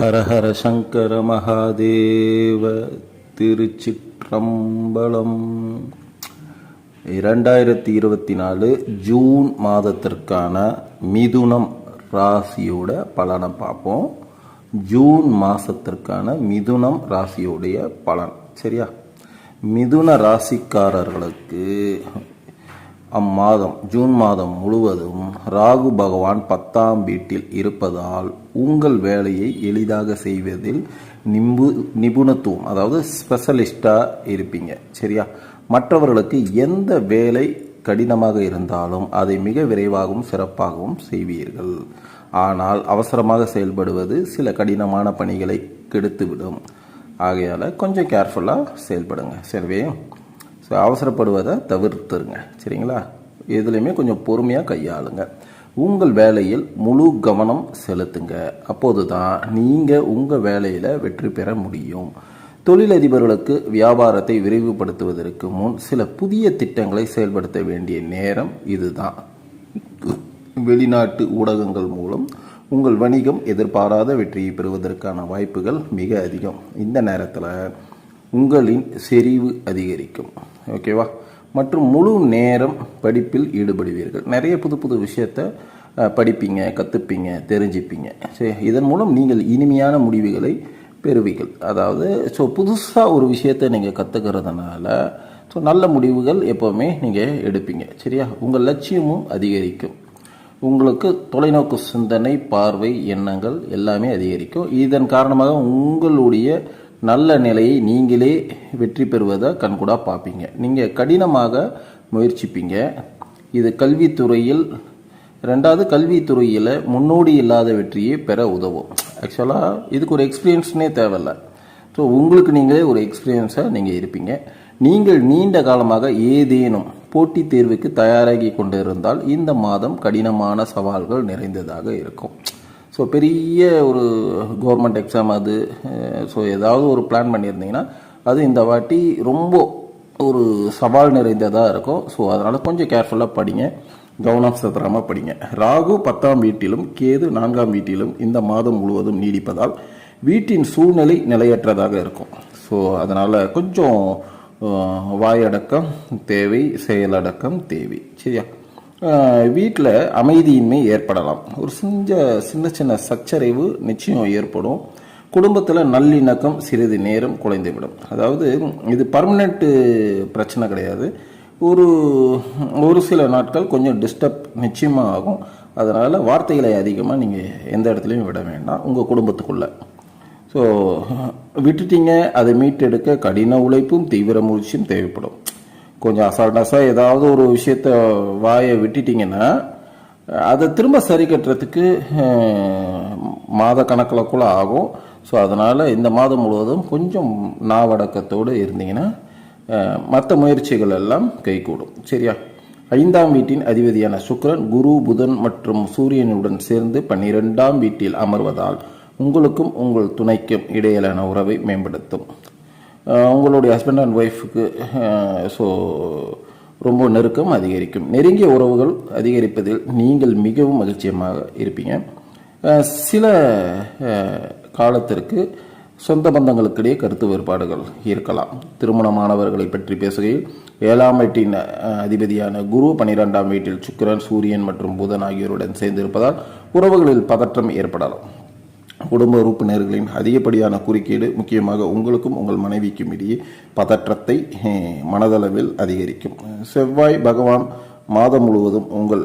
ஹரஹர சங்கர மகாதேவ திருச்சிற்றம்பலம். இரண்டாயிரத்தி இருபத்தி நாலு ஜூன் மாதத்திற்கான மிதுனம் ராசியோட பலனை பார்ப்போம். ஜூன் மாதத்திற்கான மிதுனம் ராசியோடைய பலன். சரியா? மிதுன ராசிக்காரர்களுக்கு அம்மாதம் ஜூன் மாதம் முழுவதும் ராகு பகவான் பத்தாம் வீட்டில் இருப்பதால் உங்கள் வேலையை எளிதாக செய்வதில் நிம்பு நிபுணத்துவம் அதாவது ஸ்பெஷலிஸ்டாக இருப்பீங்க சரியா? மற்றவர்களுக்கு எந்த வேலை கடினமாக இருந்தாலும் அதை மிக விரைவாகவும் சிறப்பாகவும் செய்வீர்கள். ஆனால் அவசரமாக செயல்படுவது சில கடினமான பணிகளை கெடுத்துவிடும். ஆகையால் கொஞ்சம் கேர்ஃபுல்லாக செயல்படுங்க சரிவே? ஸோ அவசரப்படுவதை தவிர்த்துருங்க. சரிங்களா? எதுலேயுமே கொஞ்சம் பொறுமையாக கையாளுங்க. உங்கள் வேலையில் முழு கவனம் செலுத்துங்க. அப்போது தான் நீங்கள் உங்கள் வேலையில் வெற்றி பெற முடியும். தொழிலதிபர்களுக்கு வியாபாரத்தை விரைவுபடுத்துவதற்கு முன் சில புதிய திட்டங்களை செயல்படுத்த வேண்டிய நேரம் இதுதான். வெளிநாட்டு ஊடகங்கள் மூலம் உங்கள் வணிகம் எதிர்பாராத வெற்றியை பெறுவதற்கான வாய்ப்புகள் மிக அதிகம். இந்த நேரத்தில் உங்களின் செறிவு அதிகரிக்கும். ஓகேவா மற்றும் முழு நேரம் படிப்பில் ஈடுபடுவீர்கள். நிறைய புது புது விஷயத்தை படிப்பீங்க கற்றுப்பீங்க தெரிஞ்சுப்பீங்க. சரி இதன் மூலம் நீங்கள் இனிமையான முடிவுகளை பெறுவீர்கள். அதாவது ஸோ புதுசாக ஒரு விஷயத்தை நீங்கள் கற்றுக்கிறதுனால ஸோ நல்ல முடிவுகள் எப்போவுமே நீங்கள் எடுப்பீங்க. சரியா? உங்கள் லட்சியமும் அதிகரிக்கும். உங்களுக்கு தொலைநோக்கு சிந்தனை பார்வை எண்ணங்கள் எல்லாமே அதிகரிக்கும். இதன் காரணமாக உங்களுடைய நல்ல நிலையை நீங்களே வெற்றி பெறுவதை கண்கூடா பார்ப்பீங்க. நீங்கள் கடினமாக முயற்சிப்பீங்க. இது கல்வித்துறையில் ரெண்டாவது கல்வித்துறையில் முன்னோடி இல்லாத வெற்றியை பெற உதவும். ஆக்சுவலாக இதுக்கு ஒரு எக்ஸ்பீரியன்ஸ்னே தேவையில்லை. ஸோ உங்களுக்கு நீங்களே ஒரு எக்ஸ்பீரியன்ஸாக நீங்கள் இருப்பீங்க. நீங்கள் நீண்ட காலமாக ஏதேனும் போட்டித் தேர்வுக்கு தயாராகி கொண்டிருந்தால் இந்த மாதம் கடினமான சவால்கள் நிறைந்ததாக இருக்கும். ஸோ பெரிய ஒரு கவர்மெண்ட் எக்ஸாம் அது. Eh, ஸோ ஏதாவது ஒரு பிளான் பண்ணியிருந்தீங்கன்னா அது இந்த வாட்டி ரொம்ப ஒரு சவால் நிறைந்ததாக இருக்கும். ஸோ அதனால் கொஞ்சம் கேர்ஃபுல்லாக படிங்க. கவனம் செலுத்தாமல் படிங்க. ராகு பத்தாம் வீட்டிலும் கேது நான்காம் வீட்டிலும் இந்த மாதம் முழுவதும் நீடிப்பதால் வீட்டின் சூழ்நிலை நிலையற்றதாக இருக்கும். ஸோ அதனால் கொஞ்சம் eh, வாயடக்கம் தேவை செயலடக்கம் தேவை. சரியா? வீட்டில் அமைதியின்மை ஏற்படலாம். ஒரு சின்ன சின்ன சின்ன சச்சரைவு நிச்சயம் ஏற்படும். குடும்பத்தில் நல்லிணக்கம் சிறிது நேரம் குலைந்துவிடும். அதாவது இது பர்மனெண்ட்டு பிரச்சனை கிடையாது. ஒரு ஒரு சில நாட்கள் கொஞ்சம் டிஸ்டர்ப் நிச்சயமாக ஆகும். அதனால் வார்த்தைகளை அதிகமாக நீங்கள் எந்த இடத்துலையும் விட வேண்டாம். உங்கள் குடும்பத்துக்குள்ளே. ஸோ விட்டுட்டீங்க அதை மீட்டெடுக்க கடின உழைப்பும் தீவிர முயற்சியும் தேவைப்படும். கொஞ்சம் அசால்டாஸாக ஏதாவது ஒரு விஷயத்த வாயை விட்டுட்டிங்கன்னா அதை திரும்ப சரி கட்டுறதுக்கு மாத கணக்கில் கூட ஆகும். ஸோ அதனால் இந்த மாதம் முழுவதும் கொஞ்சம் நாவடக்கத்தோடு இருந்தீங்கன்னா மற்ற முயற்சிகள் எல்லாம் கைகூடும். சரியா? ஐந்தாம் வீட்டின் அதிபதியான சுக்ரன் குரு புதன் மற்றும் சூரியனுடன் சேர்ந்து பன்னிரெண்டாம் வீட்டில் அமர்வதால் உங்களுக்கும் உங்கள் துணைக்கும் இடையிலான உறவை மேம்படுத்தும். உங்களுடைய ஹஸ்பண்ட் அண்ட் ஒய்ஃபுக்கு ஸோ ரொம்ப நெருக்கம் அதிகரிக்கும். நெருங்கிய உறவுகள் அதிகரிப்பதில் நீங்கள் மிகவும் மகிழ்ச்சியமாக இருப்பீங்க. சில காலத்திற்கு சொந்த பந்தங்களுக்கிடையே கருத்து வேறுபாடுகள் இருக்கலாம். திருமணமானவர்களை பற்றி பேசுகையில் ஏழாம் வீட்டின் அதிபதியான குரு பனிரெண்டாம் வீட்டில் சுக்கிரன் சூரியன் மற்றும் புதன் ஆகியோருடன் சேர்ந்து இருப்பதால் உறவுகளில் பதற்றம் ஏற்படலாம். குடும்ப உறுப்பினர்களின் அதிகப்படியான குறுக்கீடு முக்கியமாக உங்களுக்கும் உங்கள் மனைவிக்கும் இடையே பதற்றத்தை மனதளவில் அதிகரிக்கும். செவ்வாய் பகவான் மாதம் முழுவதும் உங்கள்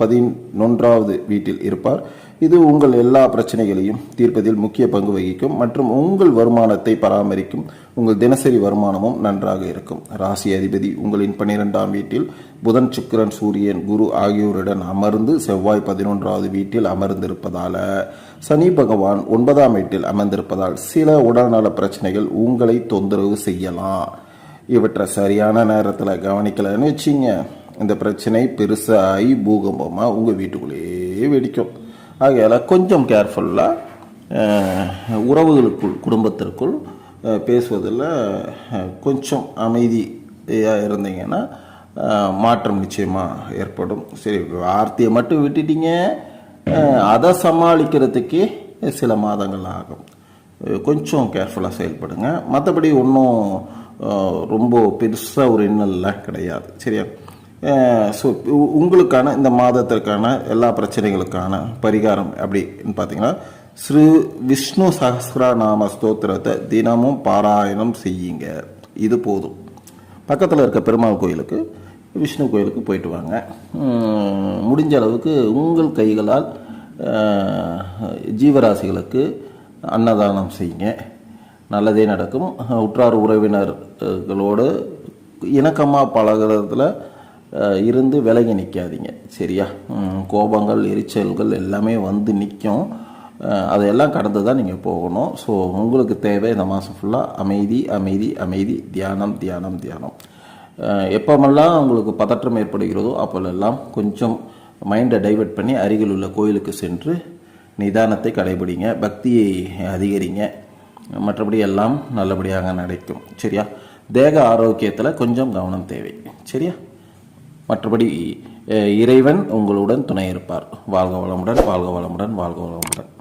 பதினொன்றாவது வீட்டில் இருப்பார். இது உங்கள் எல்லா பிரச்சனைகளையும் தீர்ப்பதில் முக்கிய பங்கு வகிக்கும் மற்றும் உங்கள் வருமானத்தை பராமரிக்கும் உங்கள் தினசரி வருமானமும் நன்றாக இருக்கும். ராசி அதிபதி உங்களின் பன்னிரெண்டாம் வீட்டில் புதன் சுக்கிரன் சூரியன் குரு ஆகியோருடன் அமர்ந்து செவ்வாய் பதினொன்றாவது வீட்டில் அமர்ந்திருப்பதால் சனி பகவான் ஒன்பதாம் வீட்டில் அமர்ந்திருப்பதால் சில உடல்நல பிரச்சனைகள் உங்களை தொந்தரவு செய்யலாம். இவற்றை சரியான நேரத்தில் கவனிக்கலைன்னு வச்சிங்க. இந்த பிரச்சனை பெருசாகி பூகம்பமாக உங்கள் வீட்டுக்குள்ளேயே வெடிக்கும். ஆகையால் கொஞ்சம் கேர்ஃபுல்லாக உறவுகளுக்குள் குடும்பத்திற்குள் பேசுவதில் கொஞ்சம் அமைதியாக இருந்தீங்கன்னா மாற்றம் நிச்சயமாக ஏற்படும். சரி வார்த்தையை மட்டும் விட்டுட்டீங்க. அதை சமாளிக்கிறதுக்கே சில மாதங்கள் ஆகும். கொஞ்சம் கேர்ஃபுல்லாக செயல்படுங்க. மற்றபடி ஒன்றும் ரொம்ப பெருசாக ஒரு இன்னல்லாம் கிடையாது. சரியா? ஸோ உங்களுக்கான இந்த மாதத்திற்கான எல்லா பிரச்சனைகளுக்கான பரிகாரம் அப்படின்னு பார்த்தீங்கன்னா ஸ்ரீ விஷ்ணு சஹசிரநாம ஸ்தோத்திரத்தை தினமும் பாராயணம் செய்யுங்க. இது போதும். பக்கத்தில் இருக்க பெருமாள் கோயிலுக்கு விஷ்ணு கோயிலுக்கு போயிட்டு வாங்க. முடிஞ்ச அளவுக்கு உங்கள் கைகளால் ஜீவராசிகளுக்கு அன்னதானம் செய்யுங்க. நல்லதே நடக்கும். உற்றார் உறவினர்களோடு இணக்கமாக பழகுறதுல இருந்து விலகி நிற்காதீங்க சரியா? கோபங்கள் எரிச்சல்கள் எல்லாமே வந்து நிற்கும் அதையெல்லாம் கடந்து தான் நீங்கள் போகணும். ஸோ உங்களுக்கு தேவை இந்த மாதம் ஃபுல்லாக அமைதி அமைதி அமைதி தியானம் தியானம் தியானம். எப்போமெல்லாம் உங்களுக்கு பதற்றம் ஏற்படுகிறதோ அப்போல்லாம் கொஞ்சம் மைண்டை டைவர்ட் பண்ணி அருகில் உள்ள கோயிலுக்கு சென்று நிதானத்தை கடைபிடிங்க பக்தியை அதிகரிங்க. மற்றபடி எல்லாம் நல்லபடியாக நடக்கும். சரியா? தேக ஆரோக்கியத்தில் கொஞ்சம் கவனம் தேவை. சரியா? மற்றபடி இறைவன் உங்களுடன் துணை இருப்பார். வாழ்க வளமுடன் வாழ்க வளமுடன் வாழ்க வளமுடன்.